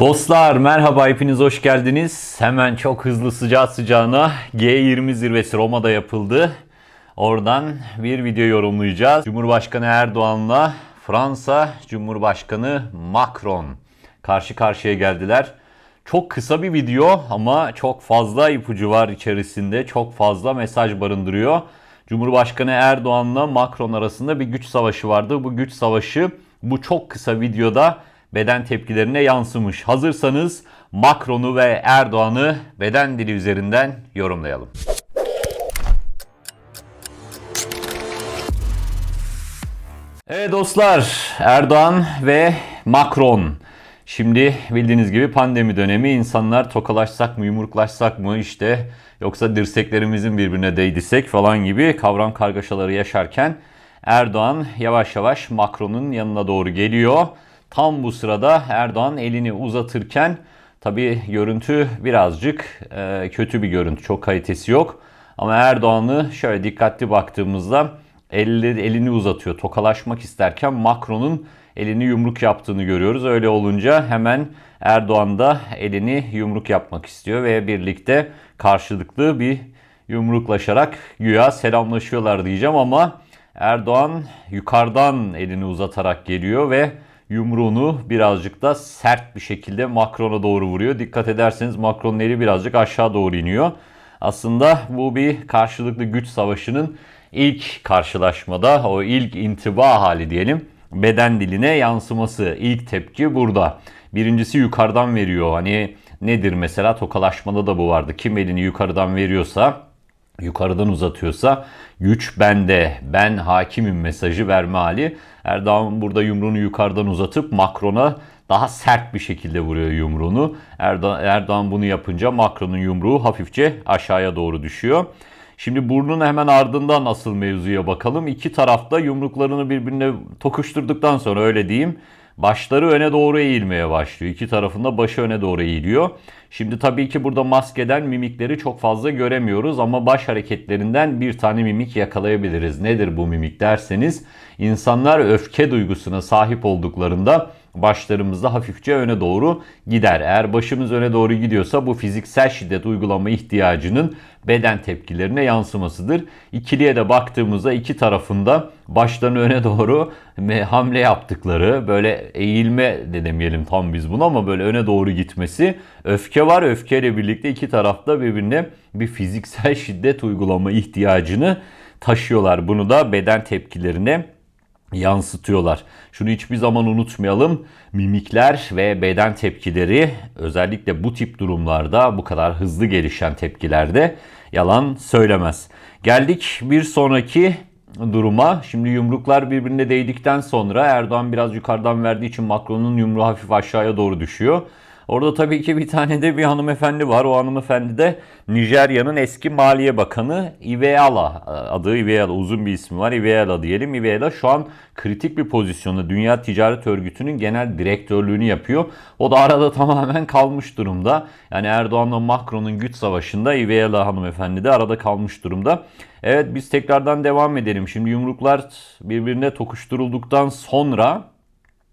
Dostlar merhaba hepiniz hoş geldiniz. Hemen çok hızlı sıcağı sıcağına G20 zirvesi Roma'da yapıldı. Oradan bir video yorumlayacağız. Cumhurbaşkanı Erdoğan'la Fransa Cumhurbaşkanı Macron karşı karşıya geldiler. Çok kısa bir video ama çok fazla ipucu var içerisinde. Çok fazla mesaj barındırıyor. Cumhurbaşkanı Erdoğan'la Macron arasında bir güç savaşı vardı. Bu güç savaşı bu çok kısa videoda beden tepkilerine yansımış. Hazırsanız Macron'u ve Erdoğan'ı beden dili üzerinden yorumlayalım. Evet dostlar Erdoğan ve Macron. Şimdi bildiğiniz gibi pandemi dönemi insanlar tokalaşsak mı yumruklaşsak mı işte yoksa dirseklerimizin birbirine değdisek falan gibi kavram kargaşaları yaşarken Erdoğan yavaş yavaş Macron'un yanına doğru geliyor. Tam bu sırada Erdoğan elini uzatırken tabi görüntü birazcık e, kötü bir görüntü çok kalitesi yok. Ama Erdoğan'ı şöyle dikkatli baktığımızda elleri, elini uzatıyor. Tokalaşmak isterken Macron'un elini yumruk yaptığını görüyoruz. Öyle olunca hemen Erdoğan da elini yumruk yapmak istiyor ve birlikte karşılıklı bir yumruklaşarak güya selamlaşıyorlar diyeceğim ama Erdoğan yukarıdan elini uzatarak geliyor ve yumruğunu birazcık da sert bir şekilde Macron'a doğru vuruyor. Dikkat ederseniz Macron'un eli birazcık aşağı doğru iniyor. Aslında bu bir karşılıklı güç savaşının ilk karşılaşmada o ilk intiba hali diyelim beden diline yansıması ilk tepki burada. Birincisi yukarıdan veriyor. Hani nedir mesela tokalaşmada da bu vardı. Kim elini yukarıdan veriyorsa yukarıdan uzatıyorsa güç bende, ben hakimim mesajı verme hali. Erdoğan burada yumruğunu yukarıdan uzatıp Macron'a daha sert bir şekilde vuruyor yumruğunu. Erdoğan, Erdoğan bunu yapınca Macron'un yumruğu hafifçe aşağıya doğru düşüyor. Şimdi burnun hemen ardından asıl mevzuya bakalım. İki tarafta yumruklarını birbirine tokuşturduktan sonra öyle diyeyim. Başları öne doğru eğilmeye başlıyor. İki tarafında başı öne doğru eğiliyor. Şimdi tabii ki burada maskeden mimikleri çok fazla göremiyoruz ama baş hareketlerinden bir tane mimik yakalayabiliriz. Nedir bu mimik derseniz insanlar öfke duygusuna sahip olduklarında başlarımızda hafifçe öne doğru gider. Eğer başımız öne doğru gidiyorsa bu fiziksel şiddet uygulama ihtiyacının beden tepkilerine yansımasıdır. İkiliye de baktığımızda iki tarafında başlarını öne doğru hamle yaptıkları böyle eğilme de demeyelim tam biz bunu ama böyle öne doğru gitmesi öfke var. Öfkeyle birlikte iki tarafta birbirine bir fiziksel şiddet uygulama ihtiyacını taşıyorlar. Bunu da beden tepkilerine yansıtıyorlar. Şunu hiçbir zaman unutmayalım. Mimikler ve beden tepkileri özellikle bu tip durumlarda bu kadar hızlı gelişen tepkilerde yalan söylemez. Geldik bir sonraki duruma. Şimdi yumruklar birbirine değdikten sonra Erdoğan biraz yukarıdan verdiği için Macron'un yumruğu hafif aşağıya doğru düşüyor. Orada tabii ki bir tane de bir hanımefendi var. O hanımefendi de Nijerya'nın eski Maliye Bakanı Iweala. Adı Iweala uzun bir ismi var. Iweala diyelim. Iweala şu an kritik bir pozisyonda Dünya Ticaret Örgütü'nün genel direktörlüğünü yapıyor. O da arada tamamen kalmış durumda. Yani Erdoğan'la Macron'un güç savaşında Iweala hanımefendi de arada kalmış durumda. Evet biz tekrardan devam edelim. Şimdi yumruklar birbirine tokuşturulduktan sonra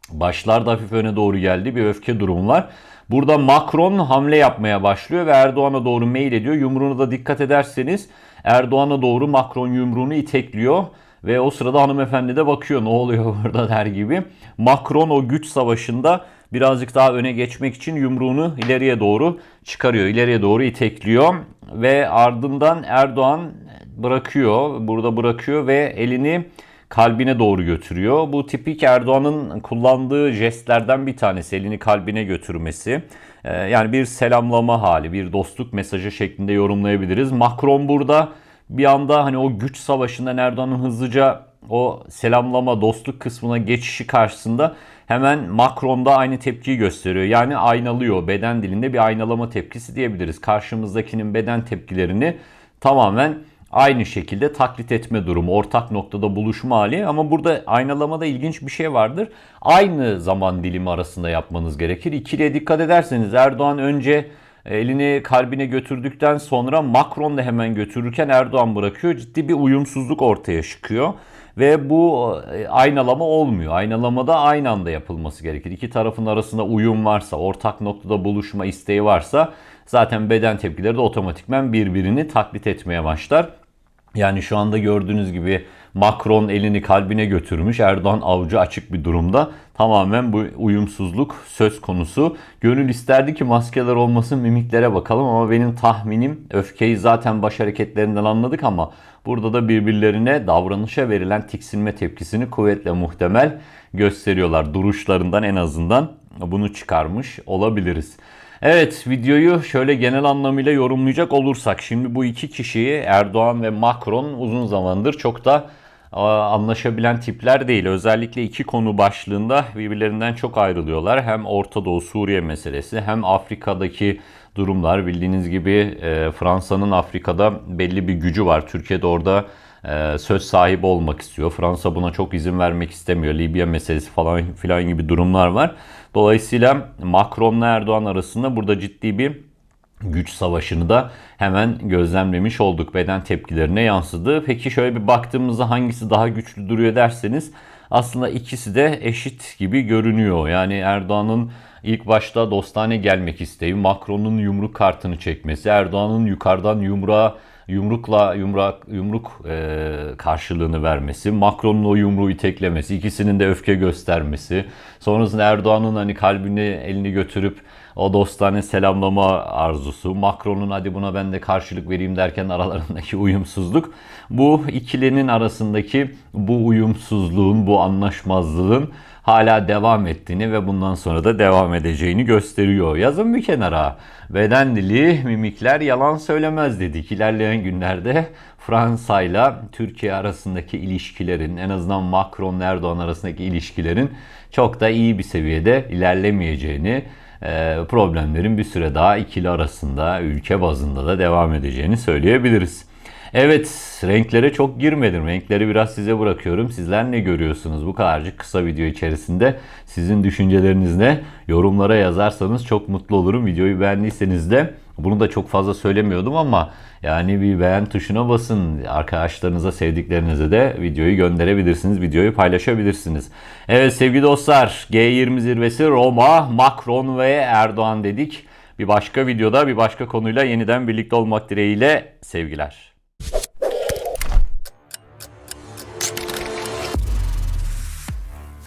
başlar da hafif öne doğru geldi. Bir öfke durumu var. Burada Macron hamle yapmaya başlıyor ve Erdoğan'a doğru mail ediyor. Yumruğuna da dikkat ederseniz Erdoğan'a doğru Macron yumruğunu itekliyor. Ve o sırada hanımefendi de bakıyor ne oluyor burada der gibi. Macron o güç savaşında birazcık daha öne geçmek için yumruğunu ileriye doğru çıkarıyor. ileriye doğru itekliyor. Ve ardından Erdoğan bırakıyor. Burada bırakıyor ve elini kalbine doğru götürüyor. Bu tipik Erdoğan'ın kullandığı jestlerden bir tanesi elini kalbine götürmesi. Ee, yani bir selamlama hali, bir dostluk mesajı şeklinde yorumlayabiliriz. Macron burada bir anda hani o güç savaşında Erdoğan'ın hızlıca o selamlama, dostluk kısmına geçişi karşısında hemen Macron da aynı tepkiyi gösteriyor. Yani aynalıyor. Beden dilinde bir aynalama tepkisi diyebiliriz. Karşımızdakinin beden tepkilerini tamamen aynı şekilde taklit etme durumu, ortak noktada buluşma hali ama burada aynalamada ilginç bir şey vardır. Aynı zaman dilimi arasında yapmanız gerekir. İkiliye dikkat ederseniz Erdoğan önce elini kalbine götürdükten sonra Macron da hemen götürürken Erdoğan bırakıyor. Ciddi bir uyumsuzluk ortaya çıkıyor. Ve bu e, aynalama olmuyor. Aynalamada aynı anda yapılması gerekir. İki tarafın arasında uyum varsa, ortak noktada buluşma isteği varsa zaten beden tepkileri de otomatikmen birbirini taklit etmeye başlar. Yani şu anda gördüğünüz gibi Macron elini kalbine götürmüş. Erdoğan avucu açık bir durumda. Tamamen bu uyumsuzluk söz konusu. Gönül isterdi ki maskeler olmasın mimiklere bakalım ama benim tahminim öfkeyi zaten baş hareketlerinden anladık ama burada da birbirlerine davranışa verilen tiksinme tepkisini kuvvetle muhtemel gösteriyorlar. Duruşlarından en azından bunu çıkarmış olabiliriz. Evet videoyu şöyle genel anlamıyla yorumlayacak olursak şimdi bu iki kişiyi Erdoğan ve Macron uzun zamandır çok da anlaşabilen tipler değil. Özellikle iki konu başlığında birbirlerinden çok ayrılıyorlar. Hem Orta Doğu Suriye meselesi hem Afrika'daki durumlar. Bildiğiniz gibi e, Fransa'nın Afrika'da belli bir gücü var. Türkiye'de orada söz sahibi olmak istiyor. Fransa buna çok izin vermek istemiyor. Libya meselesi falan filan gibi durumlar var. Dolayısıyla Macron'la Erdoğan arasında burada ciddi bir güç savaşını da hemen gözlemlemiş olduk. Beden tepkilerine yansıdı. Peki şöyle bir baktığımızda hangisi daha güçlü duruyor derseniz aslında ikisi de eşit gibi görünüyor. Yani Erdoğan'ın ilk başta dostane gelmek isteği, Macron'un yumruk kartını çekmesi, Erdoğan'ın yukarıdan yumruğa yumrukla yumrak yumruk e, karşılığını vermesi, Macron'un o yumruğu iteklemesi, ikisinin de öfke göstermesi, sonrasında Erdoğan'ın hani kalbini elini götürüp o dostane selamlama arzusu, Macron'un hadi buna ben de karşılık vereyim derken aralarındaki uyumsuzluk. Bu ikilinin arasındaki bu uyumsuzluğun, bu anlaşmazlığın hala devam ettiğini ve bundan sonra da devam edeceğini gösteriyor. Yazın bir kenara. Beden dili, mimikler yalan söylemez dedik. İlerleyen günlerde Fransa ile Türkiye arasındaki ilişkilerin en azından Macron Erdoğan arasındaki ilişkilerin çok da iyi bir seviyede ilerlemeyeceğini e, problemlerin bir süre daha ikili arasında ülke bazında da devam edeceğini söyleyebiliriz. Evet renklere çok girmedim. Renkleri biraz size bırakıyorum. Sizler ne görüyorsunuz bu kadarcık kısa video içerisinde? Sizin düşünceleriniz ne? Yorumlara yazarsanız çok mutlu olurum. Videoyu beğendiyseniz de bunu da çok fazla söylemiyordum ama yani bir beğen tuşuna basın. Arkadaşlarınıza, sevdiklerinize de videoyu gönderebilirsiniz. Videoyu paylaşabilirsiniz. Evet sevgili dostlar G20 zirvesi Roma, Macron ve Erdoğan dedik. Bir başka videoda bir başka konuyla yeniden birlikte olmak dileğiyle sevgiler.